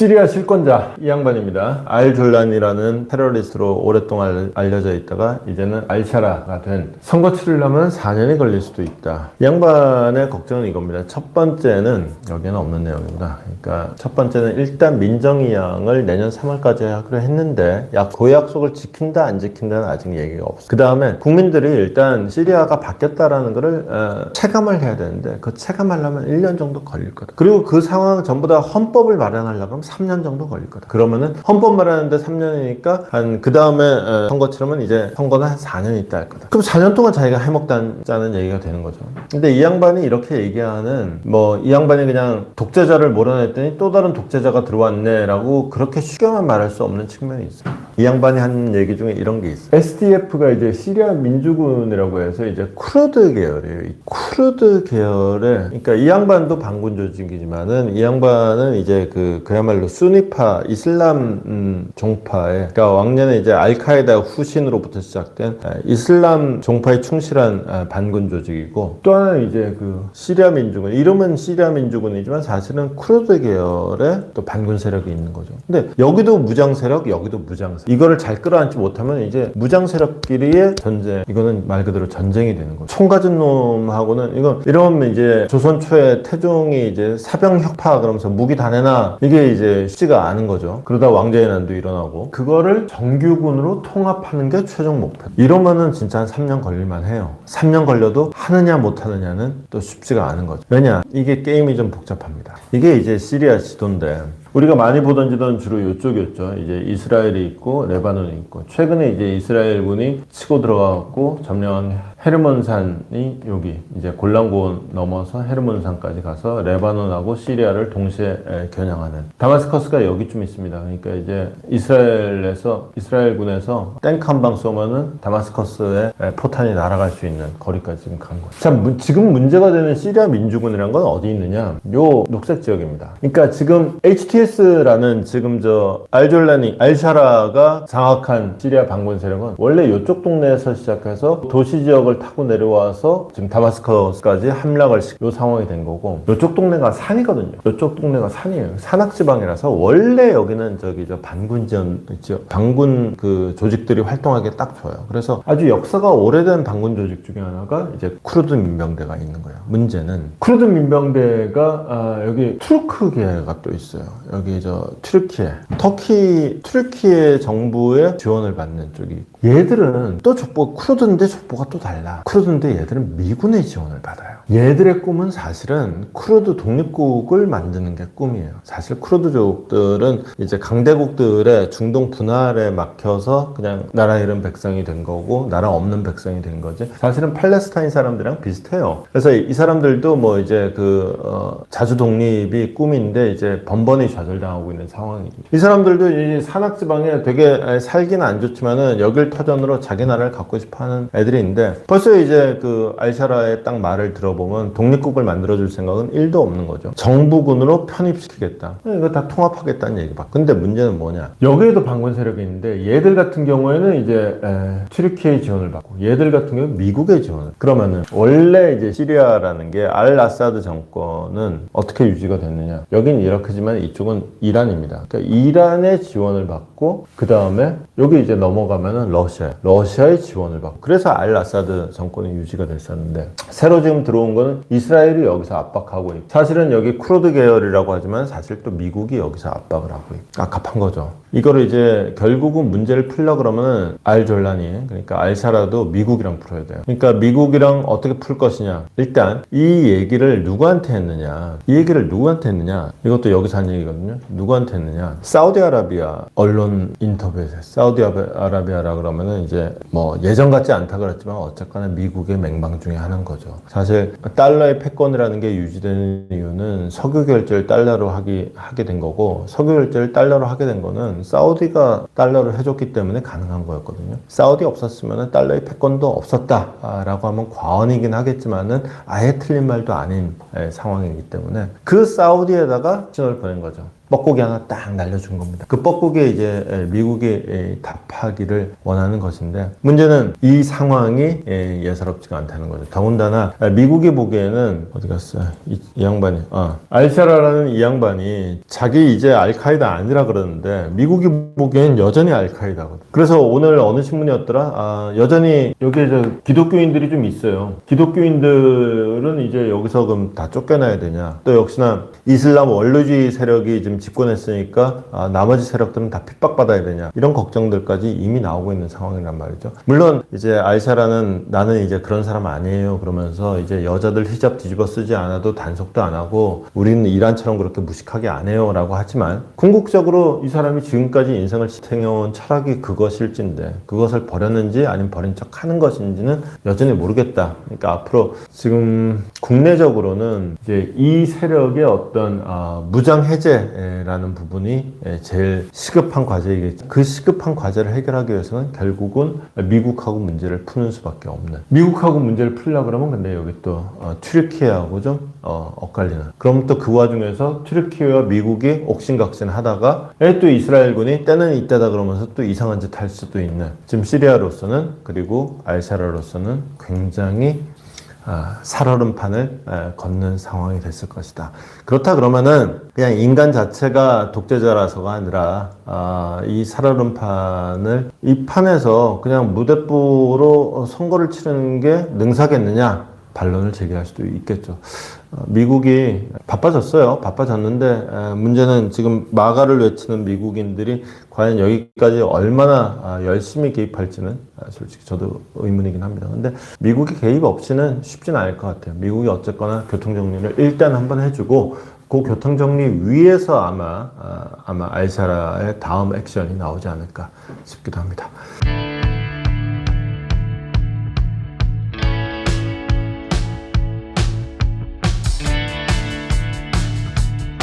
시리아 실권자 이 양반입니다. 알 졸란이라는 테러리스트로 오랫동안 알려져 있다가 이제는 알샤라가 된 선거 치르려면 4년이 걸릴 수도 있다. 이 양반의 걱정은 이겁니다. 첫 번째는 여기는 없는 내용입니다. 그러니까 첫 번째는 일단 민정이양을 내년 3월까지 하기로 했는데 약 그 약속을 지킨다 안 지킨다는 아직 얘기가 없어. 그 다음에 국민들이 일단 시리아가 바뀌었다라는 것을 어, 체감을 해야 되는데 그 체감하려면 1년 정도 걸릴 거다. 그리고 그 상황 전부 다 헌법을 마련하려고 하면 3년 정도 걸릴 거다. 그러면은 헌법 마련하는데 3년이니까 한 그 다음에 선거 치르면 이제 선거는 한 4년 있다 할 거다. 그럼 4년 동안 자기가 해먹다는 얘기가 되는 거죠. 근데 이 양반이 이렇게 얘기하는 뭐 이 양반이 그냥 독재자를 몰아냈더니 또 다른 독재자가 들어왔네라고 그렇게 쉽게만 말할 수 없는 측면이 있어요. 이 양반이 한 얘기 중에 이런 게 있어요. SDF가 이제 시리아 민주군이라고 해서 이제 쿠르드 계열이에요. 이 쿠르드 계열에 그러니까 이 양반도 반군 조직이지만은 이 양반은 이제 그 그야말로 수니파 이슬람 음, 종파에 그러니까 왕년에 이제 알카에다 후신으로부터 시작된 아, 이슬람 종파에 충실한 아, 반군 조직이고 또 하나는 이제 그 시리아 민주군 이름은 시리아 민주군이지만 사실은 쿠르드 계열의 또 반군 세력이 있는 거죠. 근데 여기도 무장 세력, 여기도 무장 세력. 이거를 잘 끌어안지 못하면 이제 무장 세력끼리의 전쟁 이거는 말 그대로 전쟁이 되는 거죠. 총 가진 놈하고는 이거 이러면 이제 조선 초에 태종이 이제 사병 혁파 그러면서 무기 다 내놔 이게 이제 쉽지가 않은 거죠. 그러다 왕자의 난도 일어나고 그거를 정규군으로 통합하는 게 최종 목표. 이러면은 진짜 한 3년 걸릴만 해요. 3년 걸려도 하느냐 못 하느냐는 또 쉽지가 않은 거죠. 왜냐 이게 게임이 좀 복잡합니다. 이게 이제 시리아 지도인데 우리가 많이 보던 지도는 주로 이쪽이었죠. 이제 이스라엘이 있고 레바논이 있고 최근에 이제 이스라엘군이 치고 들어가고 점령한 헤르몬산이 여기 이제 골란고원 넘어서 헤르몬산까지 가서 레바논하고 시리아를 동시에 에, 겨냥하는 다마스커스가 여기쯤 있습니다. 그러니까 이제 이스라엘에서 이스라엘군에서 탱크 한방 쏘면은 다마스커스에 에, 포탄이 날아갈 수 있는 거리까지 지금 간 거죠. 자, 문- 지금 문제가 되는 시리아 민주군이란 건 어디 있느냐? 요 녹색 지역입니다. 그러니까 지금 HTS라는 지금 저 알졸라니 알샤라가 장악한 시리아 반군 세력은 원래 이쪽 동네에서 시작해서 도시 지역 을 타고 내려와서 지금 다마스커스까지 함락을 시킨 요 상황이 된 거고 이쪽 동네가 산이거든요. 이쪽 동네가 산이에요. 산악 지방이라서 원래 여기는 저기 저 반군 지역 반군 그 조직들이 활동하기 딱 좋아요. 그래서 아주 역사가 오래된 반군 조직 중에 하나가 이제 쿠르드 민병대가 있는 거예요. 문제는 쿠르드 민병대가 아, 여기 투르크계가 또 있어요. 여기 저 튀르키예, 터키 튀르키예 정부의 지원을 받는 쪽이 있고 얘들은 또 족보 쿠르드인데 족보가 또 달라. 쿠르드인데 얘들은 미군의 지원을 받아요. 얘들의 꿈은 사실은 쿠르드 독립국을 만드는 게 꿈이에요. 사실 쿠르드족들은 이제 강대국들의 중동 분할에 막혀서 그냥 나라 잃은 백성이 된 거고 나라 없는 백성이 된 거지. 사실은 팔레스타인 사람들이랑 비슷해요. 그래서 이 사람들도 뭐 이제 그 어, 자주 독립이 꿈인데 이제 번번이 좌절당하고 있는 상황이죠. 이 사람들도 이 산악 지방에 되게 살기는 안 좋지만은 여길 터전으로 자기 나라를 갖고 싶어하는 애들이 있는데 벌써 이제 그 알샤라의 딱 말을 들어 보면 독립국을 만들어줄 생각은 1도 없는 거죠. 정부군으로 편입시키겠다. 이거 다 통합하겠다는 얘기 봐. 근데 문제는 뭐냐? 여기에도 반군 세력이 있는데 얘들 같은 경우에는 이제 에, 튀르키의 지원을 받고 얘들 같은 경우는 미국의 지원을. 그러면은 원래 이제 시리아라는 게 알 아사드 정권은 어떻게 유지가 됐느냐? 여긴 이라크지만 이쪽은 이란입니다. 그러니까 이란의 지원을 받고 그 다음에 여기 이제 넘어가면은 러시아, 러시아의 지원을 받고 그래서 알 아사드 정권이 유지가 됐었는데 새로 지금 들어온 거는 이스라엘이 여기서 압박하고 있고 사실은 여기 쿠르드 계열이라고 하지만 사실 또 미국이 여기서 압박을 하고 있고 아깝한 거죠. 이거를 이제 결국은 문제를 풀려 그러면은 알 졸란이 그러니까 알사라도 미국이랑 풀어야 돼요. 그러니까 미국이랑 어떻게 풀 것이냐. 일단 이 얘기를 누구한테 했느냐. 이 얘기를 누구한테 했느냐. 이것도 여기서 한 얘기거든요. 누구한테 했느냐. 사우디아라비아 언론 인터뷰에서 사우디아라비아라 그러면은 이제 뭐 예전 같지 않다 그랬지만 어쨌거나 미국의 맹방 중에 하나인 거죠. 사실 달러의 패권이라는 게 유지되는 이유는 석유 결제를 달러로 하기 하게 된 거고 석유 결제를 달러로 하게 된 거는 사우디가 달러를 해줬기 때문에 가능한 거였거든요. 사우디 없었으면 달러의 패권도 없었다라고 하면 과언이긴 하겠지만은 아예 틀린 말도 아닌 예, 상황이기 때문에 그 사우디에다가 신호를 보낸 거죠. 뻐꾸기 하나 딱 날려준 겁니다. 그 뻐꾸기에 이제 에, 미국이 에, 답하기를 원하는 것인데 문제는 이 상황이 에, 예사롭지가 않다는 거죠. 더군다나 에, 미국이 보기에는 어디 갔어요? 이, 이 양반이 아, 알샤라라는 이 양반이 자기 이제 알카이다 아니라 그러는데 미국이 보기엔 여전히 알카이다거든. 그래서 오늘 어느 신문이었더라? 아, 여전히 여기에 저 기독교인들이 좀 있어요. 기독교인들은 이제 여기서 그럼 다 쫓겨나야 되냐? 또 역시나 이슬람 원로주의 세력이 지금 집권했으니까 아, 나머지 세력들은 다 핍박받아야 되냐? 이런 걱정들까지 이미 나오고 있는 상황이란 말이죠. 물론 이제 알샤라는 나는 이제 그런 사람 아니에요. 그러면서 이제 여자들 히잡 뒤집어 쓰지 않아도 단속도 안 하고 우리는 이란처럼 그렇게 무식하게 안 해요라고 하지만 궁극적으로 이 사람이 지금까지 인생을 지탱해온 철학이 그것일진데 그것을 버렸는지 아니면 버린 척 하는 것인지는 여전히 모르겠다. 그러니까 앞으로 지금 국내적으로는 이제 이 세력의 어떤 아, 무장 해제 라는 부분이 예, 제일 시급한 과제이겠죠. 그 시급한 과제를 해결하기 위해서는 결국은 미국하고 문제를 푸는 수밖에 없는. 미국하고 문제를 풀려 그러면 근데 여기 또 어, 튀르키예하고 좀 어, 엇갈리는. 그럼 또 그 와중에서 튀르키예와 미국이 옥신각신 하다가 에, 또 이스라엘군이 때는 이때다 그러면서 또 이상한 짓 할 수도 있는. 지금 시리아로서는 그리고 알샤라로서는 굉장히 아, 살얼음판을 에, 걷는 상황이 됐을 것이다. 그렇다 그러면은 그냥 인간 자체가 독재자라서가 아니라 아, 이 살얼음판을 이 판에서 그냥 무대뽀로 선거를 치르는 게 능사겠느냐? 반론을 제기할 수도 있겠죠. 어, 미국이 바빠졌어요. 바빠졌는데 에, 문제는 지금 마가를 외치는 미국인들이 과연 여기까지 얼마나 아, 열심히 개입할지는 아, 솔직히 저도 의문이긴 합니다. 근데 미국이 개입 없이는 쉽지는 않을 것 같아요. 미국이 어쨌거나 교통 정리를 일단 한번 해주고 그 교통 정리 위에서 아마 아, 아마 알샤라의 다음 액션이 나오지 않을까 싶기도 합니다.